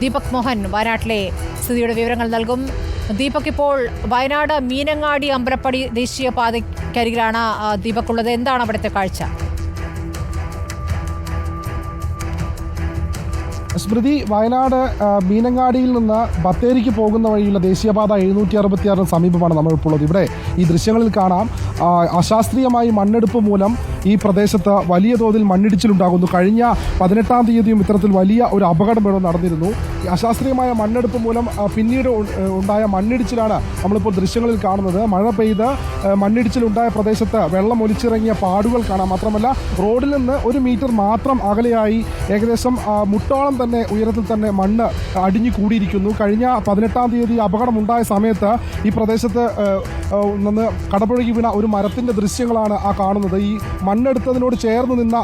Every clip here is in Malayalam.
ദീപക് മോഹൻ വയനാട്ടിലെ സ്ഥിതിയുടെ വിവരങ്ങൾ നൽകും. ദീപക് ഇപ്പോൾ വയനാട് മീനങ്ങാടി അമ്പലപ്പടി ദേശീയപാതയ്ക്കരികിലാണ് ദീപക് ഉള്ളത് എന്താണ് അവിടുത്തെ കാഴ്ച? സ്മൃതി വയനാട് മീനങ്ങാടിയിൽ നിന്ന് ബത്തേരിക്ക് പോകുന്ന വഴിയുള്ള ദേശീയപാത എഴുന്നൂറ്റി അറുപത്തിയാറിന് സമീപമാണ് നമ്മളിപ്പോൾ ഉള്ളത്. ഇവിടെ ഈ ദൃശ്യങ്ങളിൽ കാണാം അശാസ്ത്രീയമായി മണ്ണെടുപ്പ് മൂലം ഈ പ്രദേശത്ത് വലിയ തോതിൽ മണ്ണിടിച്ചിലുണ്ടാകുന്നു. കഴിഞ്ഞ പതിനെട്ടാം തീയതിയും ഇത്തരത്തിൽ വലിയ ഒരു അപകടം ഇവിടെ നടന്നിരുന്നു. അശാസ്ത്രീയമായ മണ്ണെടുപ്പ് മൂലം പിന്നീട് ഉണ്ടായ മണ്ണിടിച്ചിലാണ് നമ്മളിപ്പോൾ ദൃശ്യങ്ങളിൽ കാണുന്നത്. മഴ പെയ്ത് മണ്ണിടിച്ചിലുണ്ടായ പ്രദേശത്ത് വെള്ളം ഒലിച്ചിറങ്ങിയ പാടുകൾ കാണാം. മാത്രമല്ല റോഡിൽ നിന്ന് ഒരു മീറ്റർ മാത്രം അകലെയായി ഏകദേശം മുട്ടോളം തന്നെ ഉയരത്തിൽ തന്നെ മണ്ണ് അടിഞ്ഞു കൂടിയിരിക്കുന്നു. കഴിഞ്ഞ പതിനെട്ടാം തീയതി അപകടമുണ്ടായ സമയത്ത് ഈ പ്രദേശത്ത് നിന്ന് കടപുഴകി വീണ ഒരു മരത്തിന്റെ ദൃശ്യങ്ങളാണ് ആ കാണുന്നത്. ഈ മണ്ണെടുത്തതിനോട് ചേർന്ന് നിന്ന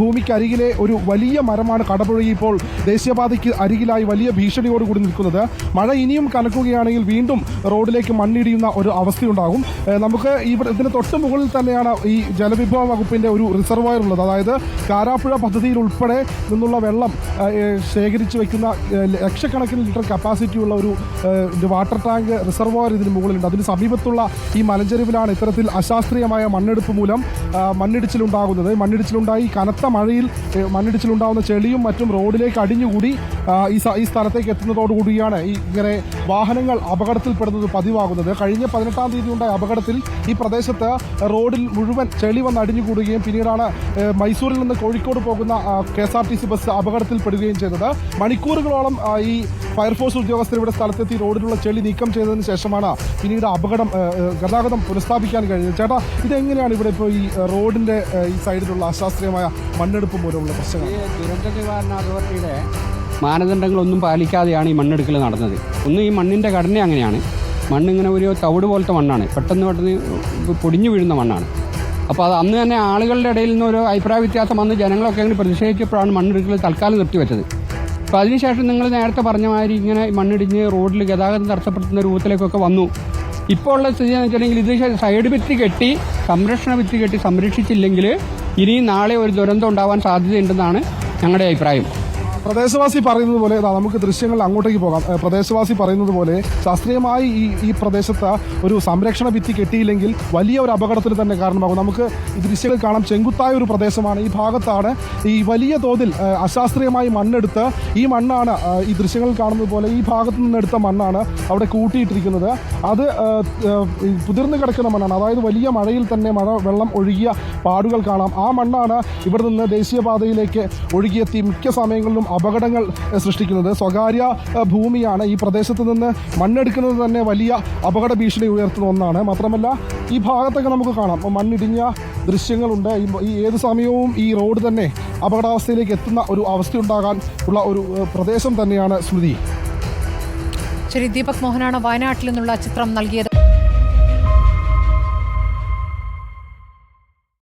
ഭൂമിക്കരികിലെ ഒരു വലിയ മരമാണ് കടപുഴകി ഇപ്പോൾ ദേശീയപാതയ്ക്ക് അരികിലായി വലിയ ഭീഷണിയോടുകൂടി നിൽക്കുന്നത്. മഴ ഇനിയും കനക്കുകയാണെങ്കിൽ വീണ്ടും റോഡിലേക്ക് മണ്ണിടിയുന്ന ഒരു അവസ്ഥയുണ്ടാകും. നമുക്ക് ഇതിന് തൊട്ട് മുകളിൽ തന്നെയാണ് ഈ ജലവിഭവ വകുപ്പിന്റെ ഒരു റിസർവോയർ ഉള്ളത്. അതായത് കാരാപ്പുഴ പദ്ധതിയിൽ ഉൾപ്പെടെ നിന്നുള്ള വെള്ളം ശേഖരിച്ചു വെക്കുന്ന ലക്ഷക്കണക്കിന് ലിറ്റർ കപ്പാസിറ്റി ഉള്ള ഒരു വാട്ടർ ടാങ്ക് റിസർവോയർ ഇതിന് മുകളിലുണ്ട്. അതിന് സമീപത്തുള്ള ഈ മലഞ്ചെരുവിലാണ് ഇത്തരത്തിൽ അശാസ്ത്രീയമായ മണ്ണെടുപ്പ് മൂലം മണ്ണിടിച്ചിലുണ്ടാകുന്നത്. മണ്ണിടിച്ചിലുണ്ടായി കനത്ത മഴയിൽ മണ്ണിടിച്ചിലുണ്ടാകുന്ന ചെളിയും മറ്റും റോഡിലേക്ക് അടിഞ്ഞുകൂടി ഈ ഈ സ്ഥലത്തേക്ക് എത്തുന്നതോടുകൂടിയാണ് ഈ ഇങ്ങനെ വാഹനങ്ങൾ അപകടത്തിൽപ്പെടുന്നത് പതിവാകുന്നത്. കഴിഞ്ഞ പതിനെട്ടാം തീയതി ഉണ്ടായ അപകടത്തിൽ ഈ പ്രദേശത്ത് റോഡിൽ മുഴുവൻ ചെളി വന്ന് അടിഞ്ഞുകൂടുകയും പിന്നീടാണ് മൈസൂരിൽ നിന്ന് കോഴിക്കോട് പോകുന്ന K S R T C bus അപകടത്തിൽപ്പെടുകയും ചെയ്തത്. മണിക്കൂറുകളോളം ഈ ഫയർഫോഴ്സ് ഉദ്യോഗസ്ഥർ ഇവിടെ സ്ഥലത്തെത്തി റോഡിലുള്ള ചെളി നീക്കം ചെയ്തതിന് ശേഷമാണ് പിന്നീട് അപകടം ഗതാഗതം പുനഃസ്ഥാപിക്കാൻ കഴിഞ്ഞത്. ചേട്ടാ ഇതെങ്ങനെയാണ് ഇവിടെ ഇപ്പോൾ ഈ റോഡിന്റെ ഈ സൈഡിലുള്ള അശാസ്ത്രീയമായ മണ്ണെടുപ്പ് മൂലമുള്ള പ്രശ്നങ്ങൾ ദുരന്ത നിവാരണ അതോറിറ്റിയുടെ മാനദണ്ഡങ്ങളൊന്നും പാലിക്കാതെയാണ് ഈ മണ്ണെടുക്കൽ നടന്നത്. ഒന്ന് ഈ മണ്ണിന്റെ ഘടന അങ്ങനെയാണ്. മണ്ണിങ്ങനെ ഒരു തവിട് പോലത്തെ മണ്ണാണ്. പെട്ടെന്ന് പെട്ടെന്ന് പൊടിഞ്ഞു വീഴുന്ന മണ്ണാണ്. അപ്പോൾ അത് അന്ന് തന്നെ ആളുകളുടെ ഇടയിൽ നിന്ന് ഒരു അഭിപ്രായ വ്യത്യാസം വന്ന് ജനങ്ങളൊക്കെ അങ്ങനെ പ്രതിഷേധിച്ചപ്പോഴാണ് മണ്ണെടുക്കൽ തൽക്കാലം നിർത്തിവെച്ചത്. അപ്പോൾ അതിനുശേഷം നിങ്ങൾ നേരത്തെ പറഞ്ഞ മാതിരി ഇങ്ങനെ മണ്ണിടിഞ്ഞ് റോഡിൽ ഗതാഗതം തടസ്സപ്പെടുത്തുന്ന രൂപത്തിലേക്കൊക്കെ വന്നു. ഇപ്പോൾ ഉള്ള സ്ഥിതി എന്ന് വെച്ചിട്ടുണ്ടെങ്കിൽ ഇത് സൈഡ് ഭിത്തി കെട്ടി സംരക്ഷണ ഭിത്തി കെട്ടി സംരക്ഷിച്ചില്ലെങ്കിൽ ഇനി നാളെ ഒരു ദുരന്തം ഉണ്ടാവാൻ സാധ്യതയുണ്ടെന്നാണ് ഞങ്ങളുടെ അഭിപ്രായം. പ്രദേശവാസി പറയുന്നത് പോലെ നമുക്ക് ദൃശ്യങ്ങൾ അങ്ങോട്ടേക്ക് പോകാം. പ്രദേശവാസി പറയുന്നത് പോലെ ശാസ്ത്രീയമായി ഈ ഈ പ്രദേശത്ത് ഒരു സംരക്ഷണ ഭിത്തി കെട്ടിയില്ലെങ്കിൽ വലിയ ഒരു അപകടത്തിന് തന്നെ കാരണമാകും. നമുക്ക് ഈ ദൃശ്യങ്ങൾ കാണാം ചെങ്കുത്തായ ഒരു പ്രദേശമാണ്. ഈ ഭാഗത്താണ് ഈ വലിയ തോതിൽ അശാസ്ത്രീയമായി മണ്ണെടുത്ത് ഈ മണ്ണാണ് ഈ ദൃശ്യങ്ങൾ കാണുന്നത് പോലെ ഈ ഭാഗത്ത് നിന്നെടുത്ത മണ്ണാണ് അവിടെ കൂട്ടിയിട്ടിരിക്കുന്നത്. അത് കുതിർന്ന് കിടക്കുന്ന മണ്ണാണ്. അതായത് വലിയ മഴയിൽ തന്നെ മഴ വെള്ളം ഒഴുകിയ പാടുകൾ കാണാം. ആ മണ്ണാണ് ഇവിടെ നിന്ന് ദേശീയപാതയിലേക്ക് ഒഴുകിയെത്തി. മിക്ക സമയങ്ങളിലും അപകടങ്ങൾ സൃഷ്ടിക്കുന്നത്. സ്വകാര്യ ഭൂമിയാണ് ഈ പ്രദേശത്ത് നിന്ന് മണ്ണെടുക്കുന്നത് തന്നെ വലിയ അപകട ഭീഷണി ഉയർത്തുന്ന ഒന്നാണ്. മാത്രമല്ല ഈ ഭാഗത്തൊക്കെ നമുക്ക് കാണാം. മണ്ണിടിഞ്ഞ ദൃശ്യങ്ങളുണ്ട്. ഈ ഏത് സമയവും ഈ റോഡ് തന്നെ അപകടാവസ്ഥയിലേക്ക് എത്തുന്ന ഒരു അവസ്ഥയുണ്ടാകാൻ ഉള്ള ഒരു പ്രദേശം തന്നെയാണ് സ്മൃതി. ശരി ദീപക് മോഹനാണ് വയനാട്ടിൽ നിന്നുള്ള ചിത്രം നൽകിയത്.